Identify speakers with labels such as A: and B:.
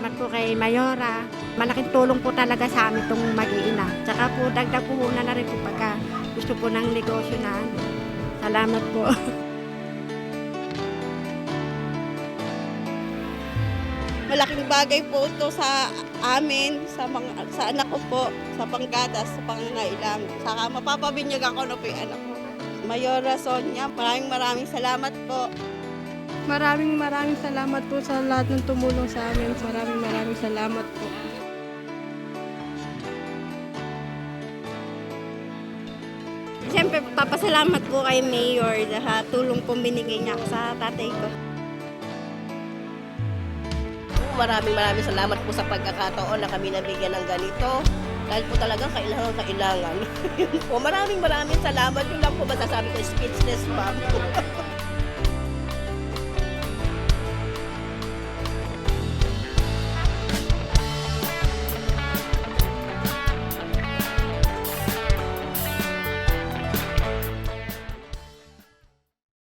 A: Salamat po kay Mayora. Malaking tulong po talaga sa amin itong mag-iina. Tsaka po dagdag po muna na rin po pagka gusto po ng negosyo na ano. Salamat po.
B: Malaking bagay po ito sa amin, sa, mga, sa anak ko po, sa panggatas, sa pangangailangan. Saka mapapabinyag ako na po yung anak ko. Mayora Sonia, maraming maraming salamat po.
C: Maraming maraming salamat po sa lahat ng tumulong sa amin. Maraming maraming salamat po.
B: Siyempre, papasalamat po kay Mayor sa tulong pong binigay niya sa tatay ko.
D: Maraming maraming salamat po sa pagkakataon na kami nabigyan ng ganito. Dahil po talagang kailangan kailangan. Yun po, maraming maraming salamat. Yun lang po masasabi ko, speechless ma'am.